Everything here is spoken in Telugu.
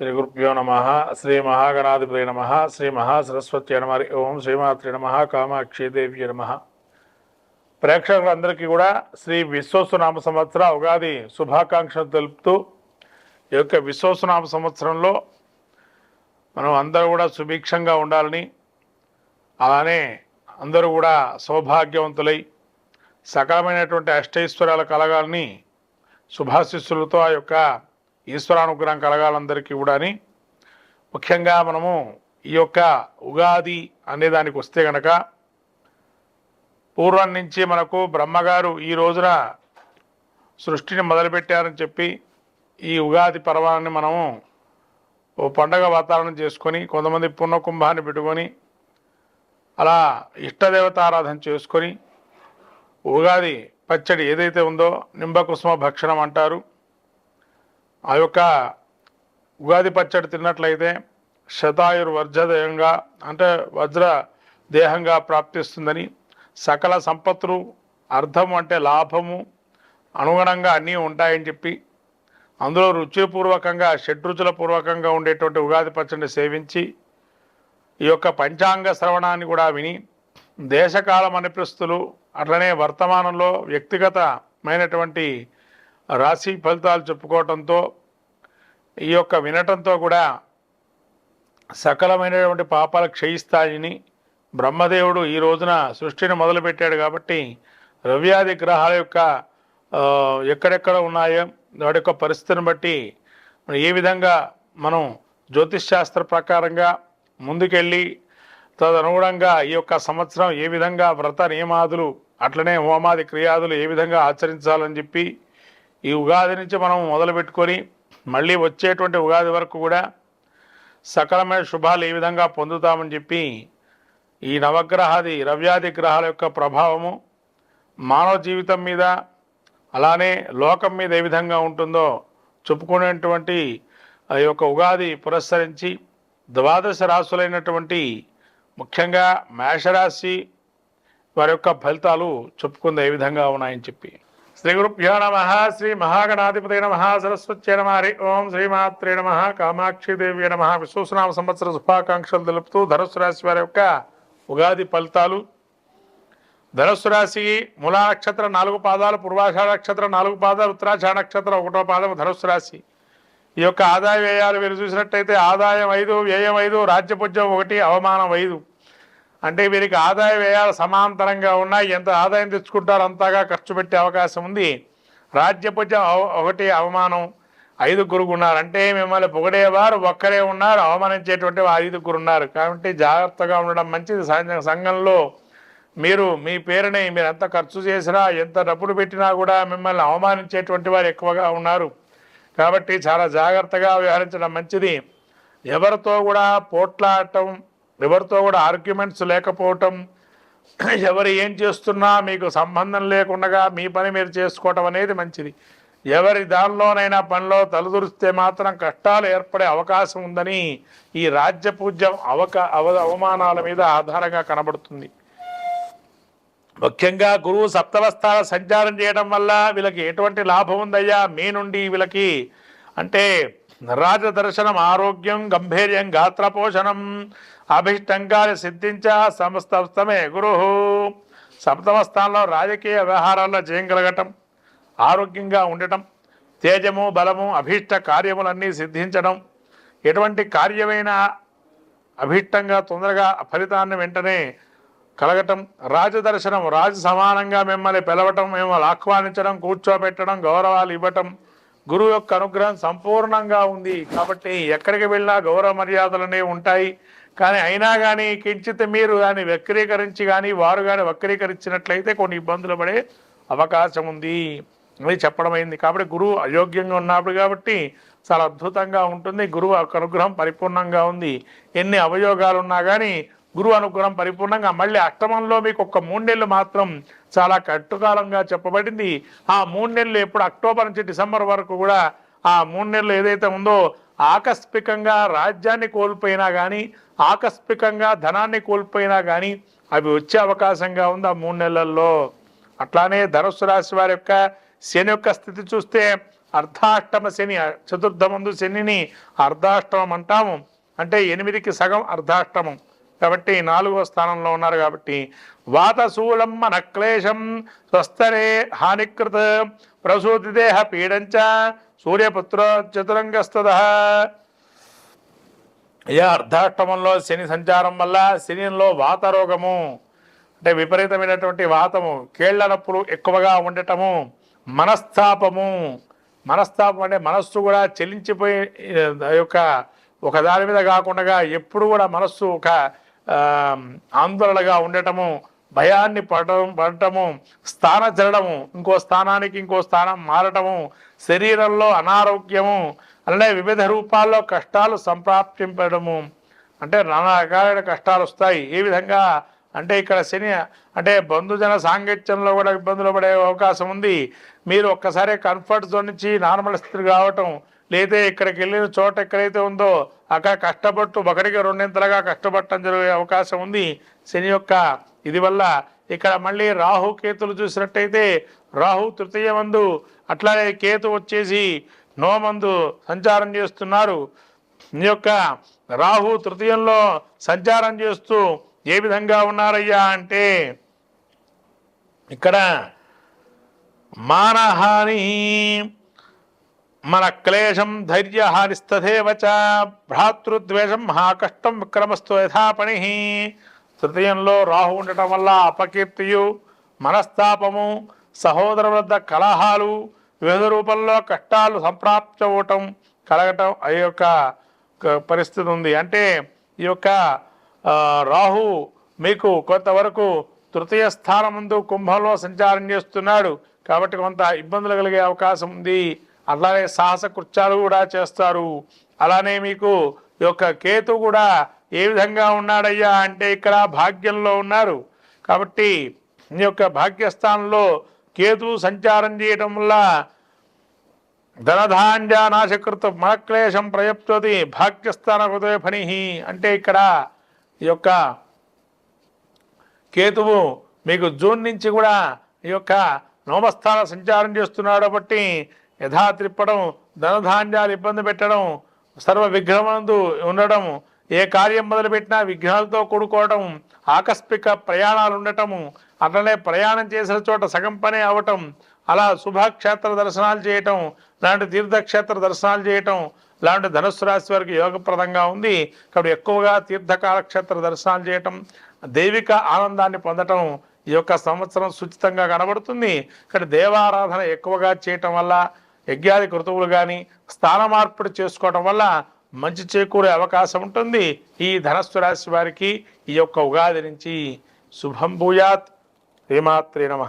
శ్రీ గురుభ్యో నమ శ్రీ మహాగణాధిపతి నమ శ్రీ మహాసరస్వతి నమ ఓం శ్రీమాతృ నమ కామాక్షిదేవి నమ. ప్రేక్షకులందరికీ కూడా శ్రీ విశ్వసునామ సంవత్సర ఉగాది శుభాకాంక్షలు తెలుపుతూ ఈ యొక్క విశ్వసునామ సంవత్సరంలో మనం అందరూ కూడా సుభిక్షంగా ఉండాలని అలానే అందరూ కూడా సౌభాగ్యవంతులై సకలమైనటువంటి అష్టైశ్వర్యాలు కలగాలని శుభాశిస్సులతో ఆ యొక్క ఈశ్వరానుగ్రహం కలగాలందరికీ కూడా అని ముఖ్యంగా మనము ఈ యొక్క ఉగాది అనే దానికి వస్తే గనక పూర్వం నుంచి మనకు బ్రహ్మగారు ఈ రోజున సృష్టిని మొదలుపెట్టారని చెప్పి ఈ ఉగాది పర్వాన్ని మనము ఓ పండగ వాతావరణం చేసుకొని కొంతమంది పుణ్యకుంభాన్ని పెట్టుకొని అలా ఇష్టదేవతారాధన చేసుకొని ఉగాది పచ్చడి ఏదైతే ఉందో నింబకుసుమ భక్షణం అంటారు. ఆ యొక్క ఉగాది పచ్చడి తిన్నట్లయితే శతాయుర్ వజ్రదయంగా అంటే వజ్ర దేహంగా ప్రాప్తిస్తుందని సకల సంపత్తులు అర్థము అంటే లాభము అనుగుణంగా అన్నీ ఉంటాయని చెప్పి అందులో రుచిపూర్వకంగా షడ్రుచుల పూర్వకంగా ఉండేటువంటి ఉగాది పచ్చడిని సేవించి ఈ యొక్క పంచాంగ శ్రవణాన్ని కూడా విని దేశకాల అనిపిస్తులు అట్లనే వర్తమానంలో వ్యక్తిగతమైనటువంటి రాశి ఫలితాలు చెప్పుకోవటంతో ఈ యొక్క వినటంతో కూడా సకలమైనటువంటి పాపాలు క్షయిస్తాయని బ్రహ్మదేవుడు ఈ రోజున సృష్టిని మొదలుపెట్టాడు కాబట్టి రవ్యాది గ్రహాల యొక్క ఎక్కడెక్కడ ఉన్నాయో వాటి యొక్క పరిస్థితిని బట్టి ఏ విధంగా మనం జ్యోతిష్ శాస్త్ర ప్రకారంగా ముందుకెళ్ళి తదనుగుణంగా ఈ యొక్క సంవత్సరం ఏ విధంగా వ్రత నియమాదులు అట్లనే హోమాది క్రియాదులు ఏ విధంగా ఆచరించాలని చెప్పి ఈ ఉగాది నుంచి మనం మొదలుపెట్టుకొని మళ్ళీ వచ్చేటువంటి ఉగాది వరకు కూడా సకలమైన శుభాలు ఏ విధంగా పొందుతామని చెప్పి ఈ నవగ్రహాది రవ్యాది గ్రహాల యొక్క ప్రభావము మానవ జీవితం మీద అలానే లోకం మీద ఏ విధంగా ఉంటుందో చెప్పుకునేటువంటి ఈ యొక్క ఉగాది పురస్కరించి ద్వాదశ రాశులైనటువంటి ముఖ్యంగా మేషరాశి వారి యొక్క ఫలితాలు చెప్పుకుంది ఏ విధంగా ఉన్నాయని చెప్పి. శ్రీ గురుభ్యో నమ శ్రీ మహాగణాధిపతి నమ సరస్వత్యై నమ హరి ఓం శ్రీమాత్రే నమ కామాక్షిదేవి నమ విశ్వసునామ సంవత్సర శుభాకాంక్షలు తెలుపుతూ ధనుసు రాశి వారి యొక్క ఉగాది ఫలితాలు. ధనుసు రాశి మూలా నక్షత్రం నాలుగు పాదాలు పూర్వాషాఢ నక్షత్రం నాలుగు పాదాలు ఉత్తరాషాఢ నక్షత్రం ఒకటో పాదం ధనుసు రాశి. ఈ యొక్క ఆదాయ వ్యయాలు మీరు చూసినట్టయితే ఆదాయం ఐదు వ్యయం ఐదు రాజ్యపుజ్యం ఒకటి అవమానం ఐదు. అంటే వీరికి ఆదాయ వ్యయాలు సమాంతరంగా ఉన్నాయి. ఎంత ఆదాయం తెచ్చుకుంటారో అంతగా ఖర్చు పెట్టే అవకాశం ఉంది. రాజ్యపుజ్యం ఒకటి అవమానం ఐదుగురు ఉన్నారు అంటే మిమ్మల్ని పొగిడేవారు ఒక్కరే ఉన్నారు అవమానించేటువంటి వారు ఐదుగురు ఉన్నారు కాబట్టి జాగ్రత్తగా ఉండడం మంచిది. సంఘంలో మీరు మీ పేరుని మీరు ఎంత ఖర్చు చేసినా ఎంత డబ్బులు పెట్టినా కూడా మిమ్మల్ని అవమానించేటువంటి వారు ఎక్కువగా ఉన్నారు. కాబట్టి చాలా జాగ్రత్తగా వ్యవహరించడం మంచిది. ఎవరితో కూడా పోట్లాడటం ఎవరితో కూడా ఆర్గ్యుమెంట్స్ లేకపోవటం ఎవరు ఏం చేస్తున్నా మీకు సంబంధం లేకుండా మీ పని మీరు చేసుకోవటం అనేది మంచిది. ఎవరి దానిలోనైనా పనిలో తలదూరిస్తే మాత్రం కష్టాలు ఏర్పడే అవకాశం ఉందని ఈ రాజ్య పూజ్యం అవక అవ అవమానాల మీద ఆధారంగా కనబడుతుంది. ముఖ్యంగా గురువు సప్తవస్థాల సంచారం చేయడం వల్ల వీళ్ళకి ఎటువంటి లాభం ఉందయ్యా? మీ నుండి వీళ్ళకి అంటే రాజదర్శనం ఆరోగ్యం గంభీర్యం గాత్రపోషణం అభిష్టంగా సిద్ధించ సమస్తమే గురు సప్తమ స్థానంలో రాజకీయ వ్యవహారాల్లో జయం కలగటం ఆరోగ్యంగా ఉండటం తేజము బలము అభీష్ట కార్యములన్నీ సిద్ధించడం ఎటువంటి కార్యమైన అభీష్టంగా తొందరగా ఫలితాన్ని వెంటనే కలగటం రాజదర్శనం రాజు సమానంగా మిమ్మల్ని పిలవటం మిమ్మల్ని ఆహ్వానించడం కూర్చోబెట్టడం గౌరవాలు ఇవ్వటం గురువు యొక్క అనుగ్రహం సంపూర్ణంగా ఉంది. కాబట్టి ఎక్కడికి వెళ్ళినా గౌరవ మర్యాదలనే ఉంటాయి. కానీ అయినా కానీ కించిత్ మీరు దాన్ని వక్రీకరించి కానీ వారు కానీ వక్రీకరించినట్లయితే కొన్ని ఇబ్బందులు పడే అవకాశం ఉంది అని చెప్పడం అయింది. కాబట్టి గురువు అయోగ్యంగా ఉన్నప్పుడు కాబట్టి చాలా అద్భుతంగా ఉంటుంది. గురువు ఒక అనుగ్రహం పరిపూర్ణంగా ఉంది. ఎన్ని అవయోగాలు ఉన్నా కానీ గురువు అనుగ్రహం పరిపూర్ణంగా మళ్ళీ అష్టమంలో మీకు ఒక మూడు నెలలు మాత్రం చాలా కట్టుకాలంగా చెప్పబడింది. ఆ మూడు నెలలు ఎప్పుడు అక్టోబర్ నుంచి డిసెంబర్ వరకు కూడా ఆ మూడు నెలలు ఏదైతే ఉందో ఆకస్మికంగా రాజ్యాన్ని కోల్పోయినా కానీ ఆకస్మికంగా ధనాన్ని కోల్పోయినా కానీ అవి వచ్చే అవకాశంగా ఉంది ఆ మూడు నెలల్లో. అట్లానే ధనుసు రాశి వారి యొక్క శని యొక్క స్థితి చూస్తే అర్ధాష్టమ శని చతుర్థమందు శనిని అర్ధాష్టమం అంటాము. అంటే ఎనిమిదికి సగం అర్ధాష్టమం. కాబట్టి నాలుగో స్థానంలో ఉన్నారు కాబట్టి వాతశూలం మనక్లేశం స్వస్తరే హానికృత ప్రసూతి దేహ పీడంచ సూర్యపుత్ర చతురంగస్తద ఏ అర్ధాష్టమంలో శని సంచారం వల్ల శనిలో వాతరోగము అంటే విపరీతమైనటువంటి వాతము కేళ్ళ నొప్పులు ఎక్కువగా ఉండటము మనస్తాపము మనస్తాపం అంటే మనస్సు కూడా చెలించిపోయి యొక్క ఒక దాని మీద కాకుండా ఎప్పుడు కూడా మనస్సు ఒక ఆందోళనగా ఉండటము భయాన్ని పడటం పడటము స్థాన చెరడము ఇంకో స్థానానికి ఇంకో స్థానం మారటము శరీరంలో అనారోగ్యము అలానే వివిధ రూపాల్లో కష్టాలు సంప్రాప్తింపడము. అంటే నానా రకాలైన కష్టాలు వస్తాయి. ఏ విధంగా? అంటే ఇక్కడ శని అంటే బంధుజన సాంగత్యంలో కూడా ఇబ్బందులు పడే అవకాశం ఉంది. మీరు ఒక్కసారి కంఫర్ట్ జోన్ నుంచి నార్మల్ స్థితి కావటం లేదా ఇక్కడికి వెళ్ళిన చోట ఎక్కడైతే ఉందో అక్కడ కష్టపట్టు ఒకరికి రెండింతలుగా కష్టపడటం జరిగే అవకాశం ఉంది. శని యొక్క ఇది వల్ల ఇక్కడ మళ్ళీ రాహు కేతులు చూసినట్టయితే రాహు తృతీయ మందు అట్లానే కేతు వచ్చేసి నోమందు సంచారం చేస్తున్నారు. ఈ యొక్క రాహు తృతీయంలో సంచారం చేస్తూ ఏ విధంగా ఉన్నారయ్యా అంటే ఇక్కడ మానహాని మన క్లేశం ధైర్యహానిస్తథేవచ భ్రాతృద్వేషం మహాకష్టం విక్రమస్తు యథాపణి తృతీయంలో రాహు ఉండటం వల్ల అపకీర్తియు మనస్తాపము సహోదర వద్ద కలహాలు వివిధ రూపంలో కష్టాలు సంప్రాప్తవటం కలగటం ఆ యొక్క పరిస్థితి ఉంది. అంటే ఈ యొక్క రాహు మీకు కొంతవరకు తృతీయ స్థానం ముందు కుంభంలో సంచారం చేస్తున్నాడు. కాబట్టి కొంత ఇబ్బందులు కలిగే అవకాశం ఉంది. అలానే సాహస కృత్యాలు కూడా చేస్తారు. అలానే మీకు ఈ యొక్క కేతు కూడా ఏ విధంగా ఉన్నాడయ్యా అంటే ఇక్కడ భాగ్యంలో ఉన్నారు. కాబట్టి ఈ యొక్క భాగ్యస్థానంలో కేతు సంచారం చేయటం వల్ల ధనధాన్య నాశకృత మనక్లేశం ప్రయప్తోతి భాగ్యస్థాన హృదయ పని అంటే ఇక్కడ ఈ యొక్క కేతువు మీకు జూన్ నుంచి కూడా ఈ యొక్క నవమస్థాన సంచారం చేస్తున్నాడు కాబట్టి యథా త్రిప్పడం ధనధాన్యాలు ఇబ్బంది పెట్టడం సర్వ విఘ్నమందు ఉండడం ఏ కార్యం మొదలుపెట్టినా విఘ్నాలతో కూడుకోవడం ఆకస్మిక ప్రయాణాలు ఉండటము అట్లనే ప్రయాణం చేసిన చోట సగం పనే అవటం అలా శుభక్షేత్ర దర్శనాలు చేయటం లాంటి తీర్థక్షేత్ర దర్శనాలు చేయటం లాంటి ధనుస్సు రాశి వారికి యోగప్రదంగా ఉంది. కాబట్టి ఎక్కువగా తీర్థకాల క్షేత్ర దర్శనాలు చేయటం దైవిక ఆనందాన్ని పొందటం ఈ యొక్క సంవత్సరం సుచితంగా కనబడుతుంది. ఇక్కడ దేవారాధన ఎక్కువగా చేయటం వల్ల యజ్ఞాది కృతువులు కానీ స్థాన మార్పిడి చేసుకోవటం వల్ల మంచి చేకూరే అవకాశం ఉంటుంది. ఈ ధనస్సు రాశి వారికి ఈ యొక్క ఉగాది నుంచి శుభం భూయాత్. శ్రీమాత్రే నమ.